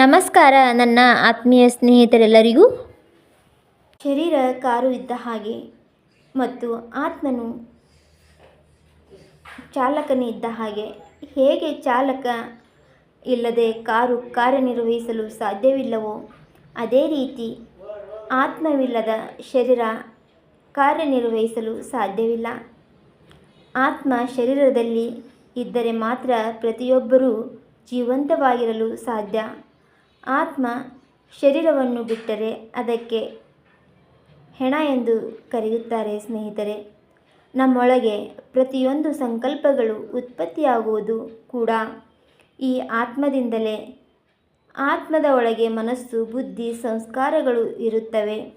ನಮಸ್ಕಾರ, ನನ್ನ ಆತ್ಮೀಯ ಸ್ನೇಹಿತರೆಲ್ಲರಿಗೂ. ಶರೀರ ಕಾರು ಇದ್ದ ಹಾಗೆ ಮತ್ತು ಆತ್ಮನು ಚಾಲಕನೇ ಇದ್ದ ಹಾಗೆ, ಹೇಗೆ ಚಾಲಕ ಇಲ್ಲದೆ ಕಾರು ಕಾರ್ಯನಿರ್ವಹಿಸಲು ಸಾಧ್ಯವಿಲ್ಲವೋ, ಅದೇ ರೀತಿ ಆತ್ಮವಿಲ್ಲದ ಶರೀರ ಕಾರ್ಯನಿರ್ವಹಿಸಲು ಸಾಧ್ಯವಿಲ್ಲ. ಆತ್ಮ ಶರೀರದಲ್ಲಿ ಇದ್ದರೆ ಮಾತ್ರ ಪ್ರತಿಯೊಬ್ಬರೂ ಜೀವಂತವಾಗಿರಲು ಸಾಧ್ಯ. ಆತ್ಮ ಶರೀರವನ್ನು ಬಿಟ್ಟರೆ ಅದಕ್ಕೆ ಹೆಣ ಎಂದು ಕರೆಯುತ್ತಾರೆ ಸ್ನೇಹಿತರೆ. ನಮ್ಮೊಳಗೆ ಪ್ರತಿಯೊಂದು ಸಂಕಲ್ಪಗಳು ಉತ್ಪತ್ತಿಯಾಗುವುದು ಕೂಡ ಈ ಆತ್ಮದಿಂದಲೇ. ಆತ್ಮದ ಒಳಗೆ ಮನಸ್ಸು, ಬುದ್ಧಿ, ಸಂಸ್ಕಾರಗಳು ಇರುತ್ತವೆ.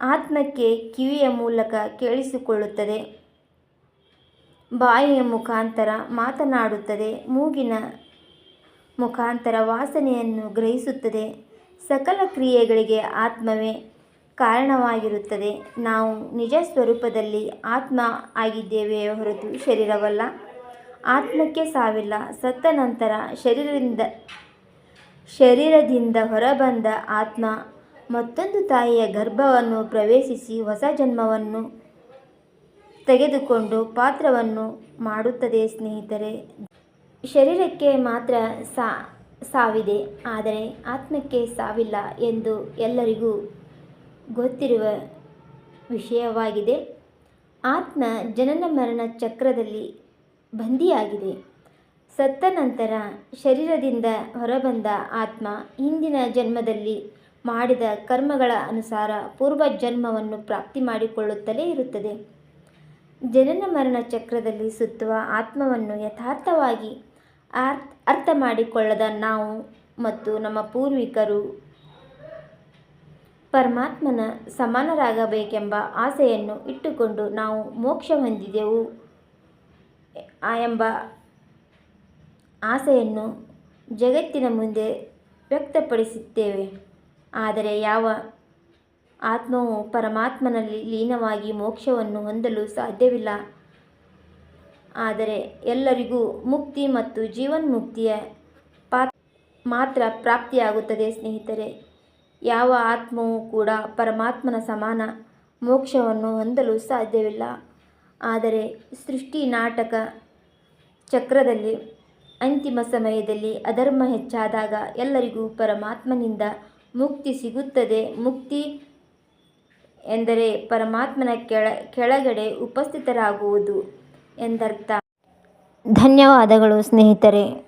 ಆತ್ಮಕ್ಕೆ ಕಿವಿಯ ಮೂಲಕ ಕೇಳಿಸಿಕೊಳ್ಳುತ್ತದೆ. ಬಾಯಿಯ ಮುಖಾಂತರ ಮಾತನಾಡುತ್ತದೆ. ಮೂಗಿನ ಮುಖಾಂತರ ವಾಸನೆಯನ್ನು ಗ್ರಹಿಸುತ್ತದೆ. ಸಕಲ ಕ್ರಿಯೆಗಳಿಗೆ ಆತ್ಮವೇ ಕಾರಣವಾಗಿರುತ್ತದೆ. ನಾವು ನಿಜ ಸ್ವರೂಪದಲ್ಲಿ ಆತ್ಮ ಆಗಿದ್ದೇವೆಯೇ ಹೊರತು ಶರೀರವಲ್ಲ. ಆತ್ಮಕ್ಕೆ ಸಾವಿಲ್ಲ. ಸತ್ತ ನಂತರ ಶರೀರದಿಂದ ಶರೀರದಿಂದ ಹೊರಬಂದ ಆತ್ಮ ಮತ್ತೊಂದು ತಾಯಿಯ ಗರ್ಭವನ್ನು ಪ್ರವೇಶಿಸಿ ಹೊಸ ಜನ್ಮವನ್ನು ತೆಗೆದುಕೊಂಡು ಪಾತ್ರವನ್ನು ಮಾಡುತ್ತದೆ ಸ್ನೇಹಿತರೆ. ಶರೀರಕ್ಕೆ ಮಾತ್ರ ಸಾ, ಸಾವಿದೆ, ಆದರೆ ಆತ್ಮಕ್ಕೆ ಸಾವಿಲ್ಲ ಎಂದು ಎಲ್ಲರಿಗೂ ಗೊತ್ತಿರುವ ವಿಷಯವಾಗಿದೆ. ಆತ್ಮ ಜನನ ಮರಣ ಚಕ್ರದಲ್ಲಿ ಬಂದಿಯಾಗಿದೆ ಸತ್ತ ನಂತರ ಶರೀರದಿಂದ ಹೊರಬಂದ ಆತ್ಮ ಹಿಂದಿನ ಜನ್ಮದಲ್ಲಿ ಮಾಡಿದ ಕರ್ಮಗಳ ಅನುಸಾರ ಪೂರ್ವ ಜನ್ಮವನ್ನು ಪ್ರಾಪ್ತಿ ಮಾಡಿಕೊಳ್ಳುತ್ತಲೇ ಇರುತ್ತದೆ. ಜನನ ಮರಣ ಚಕ್ರದಲ್ಲಿ ಸುತ್ತುವ ಆತ್ಮವನ್ನು ಯಥಾರ್ಥವಾಗಿ ಅರ್ಥ ಅರ್ಥ ಮಾಡಿಕೊಳ್ಳದ ನಾವು ಮತ್ತು ನಮ್ಮ ಪೂರ್ವಿಕರು ಪರಮಾತ್ಮನ ಸಮಾನರಾಗಬೇಕೆಂಬ ಆಸೆಯನ್ನು ಇಟ್ಟುಕೊಂಡು ನಾವು ಮೋಕ್ಷ ಹೊಂದಿದೆವು ಎಂಬ ಆಸೆಯನ್ನು ಜಗತ್ತಿನ ಮುಂದೆ ವ್ಯಕ್ತಪಡಿಸುತ್ತೇವೆ ಆದರೆ ಯಾವ ಆತ್ಮವು ಪರಮಾತ್ಮನಲ್ಲಿ ಲೀನವಾಗಿ ಮೋಕ್ಷವನ್ನು ಹೊಂದಲು ಸಾಧ್ಯವಿಲ್ಲ. ಆದರೆ ಎಲ್ಲರಿಗೂ ಮುಕ್ತಿ ಮತ್ತು ಜೀವನ್ಮುಕ್ತಿಯ ಪಾತ್ ಮಾತ್ರ ಪ್ರಾಪ್ತಿಯಾಗುತ್ತದೆ, ಸ್ನೇಹಿತರೆ. ಯಾವ ಆತ್ಮವೂ ಕೂಡ ಪರಮಾತ್ಮನ ಸಮಾನ ಮೋಕ್ಷವನ್ನು ಹೊಂದಲು ಸಾಧ್ಯವಿಲ್ಲ. ಆದರೆ ಸೃಷ್ಟಿ ನಾಟಕ ಚಕ್ರದಲ್ಲಿ, ಅಂತಿಮ ಸಮಯದಲ್ಲಿ ಅಧರ್ಮ ಹೆಚ್ಚಾದಾಗ ಎಲ್ಲರಿಗೂ ಪರಮಾತ್ಮನಿಂದ ಮುಕ್ತಿ ಸಿಗುತ್ತದೆ. ಮುಕ್ತಿ ಎಂದರೆ ಪರಮಾತ್ಮನ ಕೆಳ, ಕೆಳಗಡೆ ಉಪಸ್ಥಿತರಾಗುವುದು. ಎಂದರ್ಥ. ಧನ್ಯವಾದಗಳು ಸ್ನೇಹಿತರೆ.